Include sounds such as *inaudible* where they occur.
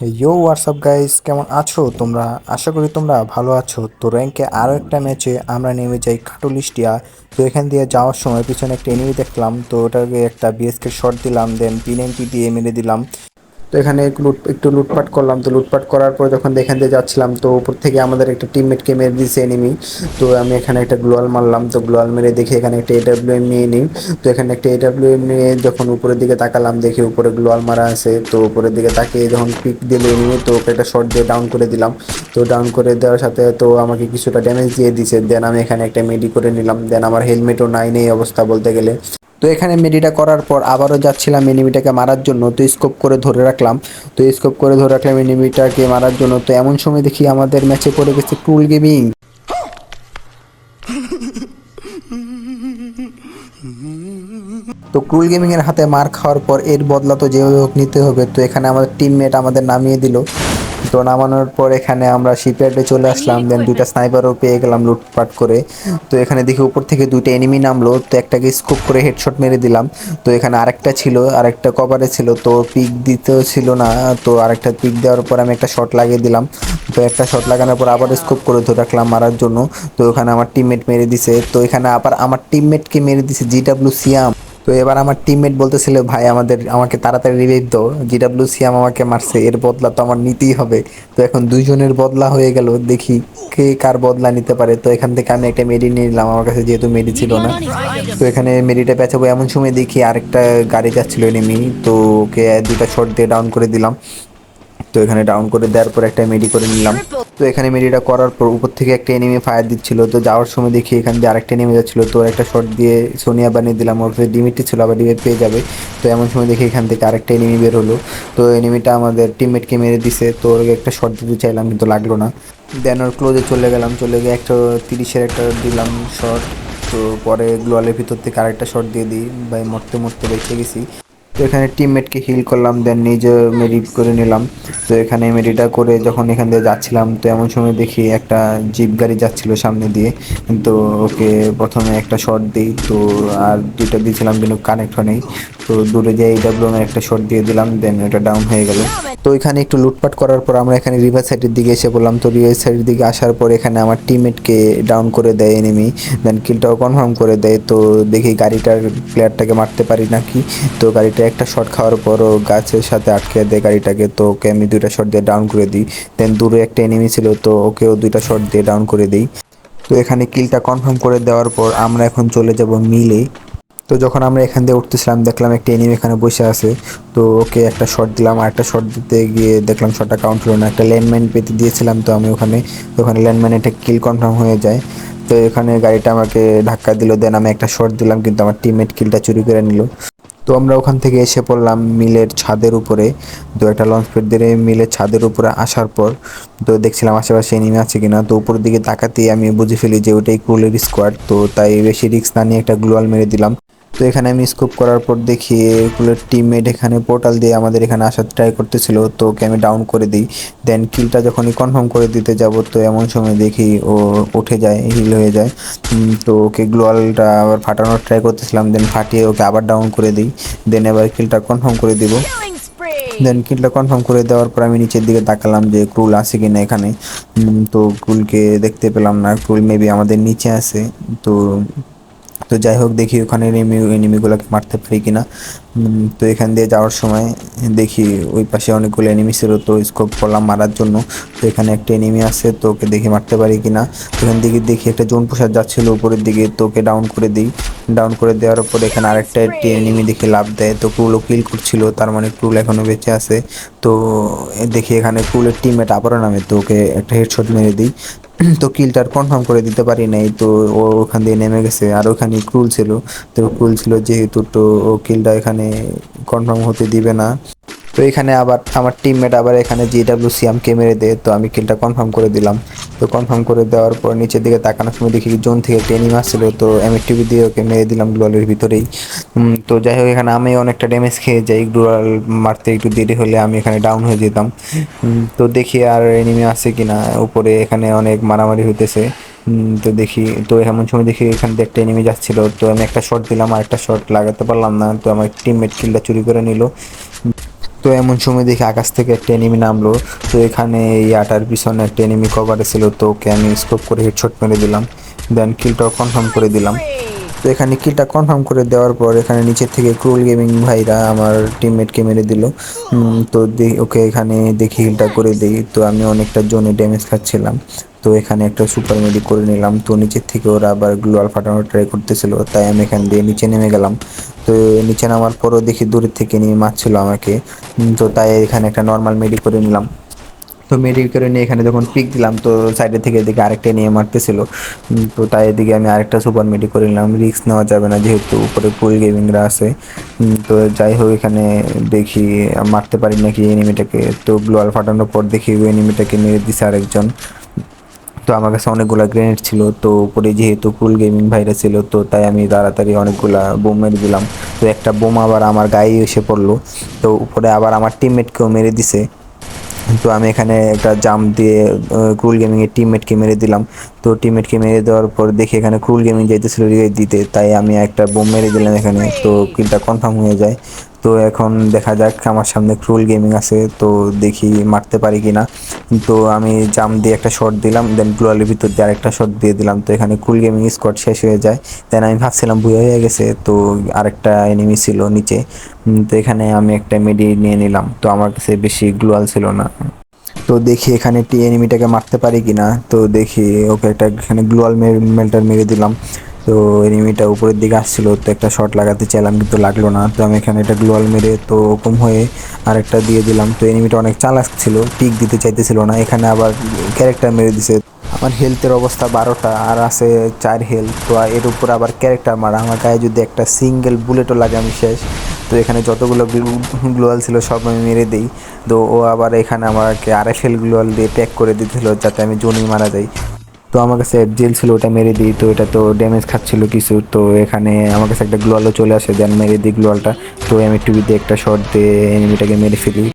ইয়ো WhatsApp guys কেমন আছো তোমরা? আশা করি তোমরা ভালো আছো। তো র্যাঙ্কে আরও একটা ম্যাচে আমরা নেমে যাই খাটুলিস্টিয়া তো এখান দিয়ে যাওয়ার সময় পিছনে একটা এনিমি দেখলাম। তো ওটাকে একটা বিএসকে শট দিলাম দেন পিএনটি দিয়ে মেরে দিলাম। তো এখানে লুট একটু লুটপাট করলাম। তো লুটপাট করার পর যখন এখান দিয়ে যাচ্ছিলাম, তো উপর থেকে আমাদের একটা টিমমেটকে মেরে দিয়েছে এনিমি তো আমি এখানে একটা গ্লোয়াল মারলাম। তো গ্লোয়াল মেরে দেখি এখানে একটা এডাব্লিউ এম নিয়ে নিই। তো এখানে একটা এডাব্লিউ এম নিয়ে যখন উপরের দিকে তাকালাম, দেখি উপরে গ্লোয়াল মারা আছে। তো উপরের দিকে তাকিয়ে যখন পিক দিল এনিমি তো ওকে একটা শর্ট দিয়ে ডাউন করে দিলাম। তো ডাউন করে দেওয়ার সাথে তো আমাকে কিছুটা ড্যামেজ দিয়ে দিছে। দেন আমি এখানে একটা মেডি করে নিলাম। দেন আমার হেলমেটও নাই, নেই অবস্থা বলতে গেলে। তো এখানে মেডিটা করার পর আবারও যাচ্ছিলাম এনিমিটাকে মারার জন্য, তো স্কোপ করে ধরে রাখলাম। তো স্কোপ করে ধরে রাখলাম এনিমিটাকে মারার জন্য। তো এমন সময় দেখি আমাদের ম্যাচে পড়ে গেছে টুল গেমিং। তো ক্রুল গেমিং এর হাতে মার খাওয়ার পর এর বদলা তো যেভাবে হোক নিতে হবে। তো এখানে আমাদের টিমমেট আমাদের নামিয়ে দিল। তো নামানোর পর এখানে আমরা শিপইয়ার্ডে চলে আসলাম দেন দুইটা স্নাইপারও পেয়ে গেলাম লুটপাট করে। তো এখানে দেখি উপর থেকে দুইটা এনিমি নামলো, তো একটাকে স্কোপ করে হেডশট মেরে দিলাম। তো এখানে আরেকটা ছিল, আরেকটা কভারে ছিল, তো পিক দিতেও ছিল না, তো আরেকটা পিক দেওয়ার পর আমি একটা শট লাগিয়ে দিলাম। তো একটা শট লাগানোর পর আবার স্কোপ করে ধরে রাখলাম মারার জন্য। তো ওখানে আমার টিমমেট মেরে দিছে। তো এখানে আবার আমার টিমমেটকে মেরে দিছে জিডাব্লিউ সিয়াম তো এবার আমার টিমমেট বলতেছিল, ভাই, আমাদের, আমাকে তাড়াতাড়ি রিলিফ দাও। জিডাব্লিউ সিয়াম আমাকে মারছে, এর বদলা তো আমার নিতেই হবে। তো এখন দুজনের বদলা হয়ে গেল, দেখি কে কার বদলা নিতে পারে। তো এখান থেকে আমি একটা মেডি নিয়ে নিলাম, আমার কাছে যেহেতু মেডি ছিল না। তো এখানে মেডিটা পেঁচাবো এমন সময় দেখি আরেকটা গাড়ি যাচ্ছিল এনিমি তো ওকে দুটা শট দিয়ে ডাউন করে দিলাম। তো এখানে ডাউন করে দেওয়ার পর একটা মেডি করে নিলাম। তো এখানে মেডিটা করার পর উপর থেকে একটা এনিমি ফায়ার দিচ্ছিল। তো যাওয়ার সময় দেখি এখান দিয়ে আরেকটা এনিমি যাচ্ছিল। তো একটা শট দিয়ে সোনিয়া বানিয়ে দিলাম। ওর কাছে ডিমিটটি ছিল, আবার ডিমিট পেয়ে যাবে। তো এমন সময় দেখি এখান থেকে আরেকটা এনিমি বের হলো। তো এনিমিটা আমাদের টিমমেটকে মেরে দিছে। তো ওর একটা শট দিতে চাইলাম, কিন্তু লাগল না। দেন ওর ক্লোজে চলে গেলাম। চলে গিয়ে একটা তিরিশের একটা দিলাম শট তো পরে গ্লোয়ালের ভিতর থেকে আরেকটা শট দিয়ে দিই। ভাই, মরতে মরতে বেঁচে গেছি। তো এখানে টিমমেটকে হিল করলাম দেন নিজে মেডি করে নিলাম। তো এখানে মেডিটা করে যখন এখান দিয়ে যাচ্ছিলাম, তো এমন সময় দেখি একটা জিপ গাড়ি যাচ্ছিল সামনে দিয়ে। তো ওকে প্রথমে একটা শট দিই, তো আর দুইটা দিয়েছিলাম, কিন্তু কানেক্ট হয়নি। তো দূরে যে এইডাব্লিউ এর একটা শট দিয়ে দিলাম দেন এটা ডাউন হয়ে গেল। তো এখানে একটু লুটপাট করার পর আমরা এখানে রিভার সাইডের দিকে এসে বললাম তো রিভার সাইডের দিকে আসার পর এখানে আমার টিমমেটকে ডাউন করে দেয় এনিমি দেন কিলটাও কনফার্ম করে দেয়। তো দেখি গাড়িটার প্লেয়ারটাকে মারতে পারি নাকি? তো গাড়িটা একটা শট খাওয়ার পর ও গাছের সাথে আটকে দেয় গাড়িটাকে, তো ওকে আমি দুইটা শট দিয়ে ডাউন করে দিই। দেন দূরে একটা এনিমি ছিল, তো ওকেও দুইটা শট দিয়ে ডাউন করে দিই। তো এখানে কিলটা কনফার্ম করে দেওয়ার পর আমরা এখন চলে যাব মিলে। তো যখন আমরা এখান দিয়ে উঠতেছিলাম, দেখলাম একটা এনিমি এখানে বসে আছে। তো ওকে একটা শট দিলাম, আর একটা শট দিতে গিয়ে দেখলাম শটটা কাউন্ট হলো না। একটা ল্যান্ডম্যান পেতে দিয়েছিলাম তো আমি ওখানে ওখানে ল্যান্ডম্যান একটা কিল কনফার্ম হয়ে যায়। তো এখানে গাড়িটা আমাকে ধাক্কা দিল দেন আমি একটা শট দিলাম, কিন্তু আমার টিমমেট কিলটা চুরি করে নিল। তো আমরা ওখান থেকে এসে পড়লাম মিলের ছাদের উপরে। তো একটা লঞ্চ প্যাড দিয়ে মিলের ছাদের উপরে আসার পর তো দেখছিলাম আশেপাশে এনিমি আছে কিনা। তো উপর দিকে তাকাতেই আমি বুঝে ফেলি যে ওটাই ক্রুলের স্কোয়াড তো তাই বেশি রিস্ক না নিয়ে একটা গ্লোয়াল মেরে দিলাম। তো এখানে আমি স্কোপ করার পর দেখি এগুলোর টিমমেট এখানে পোর্টাল দিয়ে আমাদের এখানে আসার ট্রাই করতেছিল, তো ওকে আমি ডাউন করে দিই। দেন কিলটা যখনই কনফার্ম করে দিতে যাব, তো এমন সময় দেখি ও উঠে যায় হিল হয়ে যায়। তো ওকে গ্লোয়ালটা আবার ফাটানোর ট্রাই করতেছিলাম দেন ফাটিয়ে ওকে আবার ডাউন করে দিই। দেন এবার কিলটা কনফার্ম করে দিব। দেন কিলটা কনফার্ম করে দেওয়ার পর আমি নিচের দিকে তাকালাম যে ক্রুল আছে কিনা এখানে। তো ক্রুলকে দেখতে পেলাম না ক্রুল মেবি আমাদের নিচে আছে। তো তো যাই হোক দেখি ওখানে এনিমি এনিমিগুলোকে মারতে পারি কিনা। উম, তো এখান দিয়ে যাওয়ার সময় দেখি ওই পাশে অনেকগুলো এনিমি ছিল তো স্কোপ করলাম মারার জন্য। তো এখানে একটা এনিমি আছে তো ওকে দেখি মারতে পারি কিনা। তো এখান দিকে দেখি একটা জোন পোশাক যাচ্ছিল উপরের দিকে তো ওকে ডাউন করে দিই। ডাউন করে দেওয়ার পর এখানে আরেকটা একটি এনিমি দেখে লাভ দেয়। তো ক্রুলও কিল করছিল তার মানে ক্রুল এখনও বেঁচে আছে। তো দেখি এখানে ক্রুলের টিমমেট আবারও নামে তো ওকে একটা হেডশট মেরে দিই। *clears throat* তো কিলটার কনফার্ম করে দিতে পারি নাই। তো ও ওখান দিয়ে নেমে গেছে। আর ওখানে ক্রুল ছিল। তো ক্রুল ছিল যেহেতু, তো ও কিলটা এখানে কনফার্ম হতে দিবে না। তো এখানে আবার আমার টিমমেট আবার এখানে জিডাব্লিউ সিএমকে মেরে দেয়। তো আমি কিলটা কনফার্ম করে দিলাম। তো কনফার্ম করে দেওয়ার পর নিচের দিকে তাকানোর সময় দেখি জোন থেকে একটা আসছিল, তো এম টিভি দিয়ে ওকে মেরে দিলাম গ্লোয়ালের ভিতরেই। তো যাই হোক, এখানে আমি অনেকটা ড্যামেজ খেয়ে যাই গ্লোয়াল মারতে একটু দেরি হলে আমি এখানে ডাউন হয়ে যেতাম। তো দেখি আর এনিমি আছে কিনা, উপরে এখানে অনেক মারামারি হইতেছে। তো দেখি, তো এমন সময় দেখি এখান থেকে একটা এনিমি যাচ্ছিল, তো আমি একটা শট দিলাম আর একটা শট লাগাতে পারলাম না, তো আমার টিমমেট কিলটা চুরি করে নিল। তো এমন সময় দেখি আকাশ থেকে একটা এনিমি নামলো। তো এখানে এই আটার পিছনে একটা এনিমি কভারে ছিল, তো ওকে আমি স্কোপ করে হেডশট মেরে দিলাম। দেন কিলটাও কনফার্ম করে দিলাম। তো এখানে কিলটা কনফার্ম করে দেওয়ার পর এখানে নিচের থেকে ক্রুল গেমিং ভাইরা আমার টিমমেটকে মেরে দিল। তো ওকে এখানে দেখি কিলটা করে দিই। তো আমি অনেকটা জোনে ড্যামেজ খাচ্ছিলাম। তো এখানে একটা সুপার মেডি করে নিলাম। তো নিচের থেকে ওরা আবার গ্লোয়াল ফাটানোর ট্রাই করতেছিল, তাই আমি এখান দিয়ে নিচে নেমে গেলাম। তো নিচে নামার পরও দেখি দূরের থেকে নিয়ে মারছিল আমাকে। তো তাই এখানে একটা নর্মাল মেডি করে নিলাম। তো মেডিকেল করে নিয়ে এখানে যখন পিক দিলাম, তো সাইডের থেকে এদিকে আরেকটা নিয়ে মারতেছিল। তো তাই এদিকে আমি আরেকটা সুপার মেডি করে নিলাম। রিস্ক নেওয়া যাবে না যেহেতু উপরে পুল গেমিংরা আছে। তো যাই হোক, এখানে দেখি, মারতে পারি নাকি এনিমিটাকে তো গ্লোয়াল ফাটানোর পর দেখি ওই এনিমিটাকে মেরে দিছে আরেকজন। তো আমার কাছে অনেকগুলা গ্রেনেড ছিল, তো উপরে যেহেতু কুল গেমিং ভাইরাস ছিল, তো তাই আমি তাড়াতাড়ি অনেকগুলা বোম মেরে দিলাম। তো একটা বোম আবার আমার গায়ে এসে পড়ল। তো উপরে আবার আমার টিমমেটকেও মেরে দিছে। তো আমি এখানে একটা জাম্প দিয়ে ক্রুল গেমিংয়ের টিমমেটকে মেরে দিলাম। তো টিমমেটকে মেরে দেওয়ার পর দেখি এখানে ক্রুল গেমিং যাইতেছিল রিভাইভ দিতে। তাই আমি একটা বোম মেরে দিলাম এখানে। তো কিলটা কনফার্ম হয়ে যায়। তো এখন দেখা যাক, আমার সামনে ক্রুল গেমিং আছে, তো দেখি মারতে পারি কি না তো আমি জাম দিয়ে একটা শট দিলাম দেন গ্লোয়ালের ভিতর দিয়ে আরেকটা শট দিয়ে দিলাম। তো এখানে ক্রুল গেমিং স্কোয়াড শেষ হয়ে যায়। দেন আমি ভাবছিলাম বুয়া হয়ে গেছে, তো আরেকটা এনিমি ছিল নিচে। তো এখানে আমি একটা মেডি নিয়ে নিলাম। তো আমার কাছে বেশি গ্লোয়াল ছিল না। তো দেখি এখানে একটি এনিমিটাকে মারতে পারি কিনা। তো দেখি, ওকে একটা এখানে গ্লোয়াল মেল্টার মেরে দিলাম। তো এনিমিটা উপরের দিকে আসছিল, তো একটা শট লাগাতে চাইলাম, কিন্তু লাগল না। তো আমি এখানে একটা গ্লোয়াল মেরে তো ওরকম হয়ে আরেকটা দিয়ে দিলাম। তো এনিমিটা অনেক চালাক ছিল পিক দিতে চাইতেছিল না। এখানে আবার ক্যারেক্টার মেরে দিছে। আমার হেলথের অবস্থা বারোটা, আর আছে চার হেলথ তো এর উপর আবার ক্যারেক্টার মারা। আমার গায়ে যদি একটা সিঙ্গেল বুলেটও লাগে আমি শেষ। তো এখানে যতগুলো গ্লোয়াল ছিল সব আমি মেরে দিই। তো ও আবার এখানে আমাকে আরএফএল গ্লোয়াল দিয়ে প্যাক করে দিতেছিল যাতে আমি জোনেই মারা যাই। তো আমার কাছে জেল ছিল, ওটা মেরে দিই। তো এটা তো ড্যামেজ খাচ্ছিল কিছু। তো এখানে আমার কাছে একটা গ্লোয়ালও চলে আসে, দেন মেরে দিই গ্লোয়ালটা। তো আমি টিভিতে একটা শট দিয়ে এনিমিটাকে মেরে ফেলি।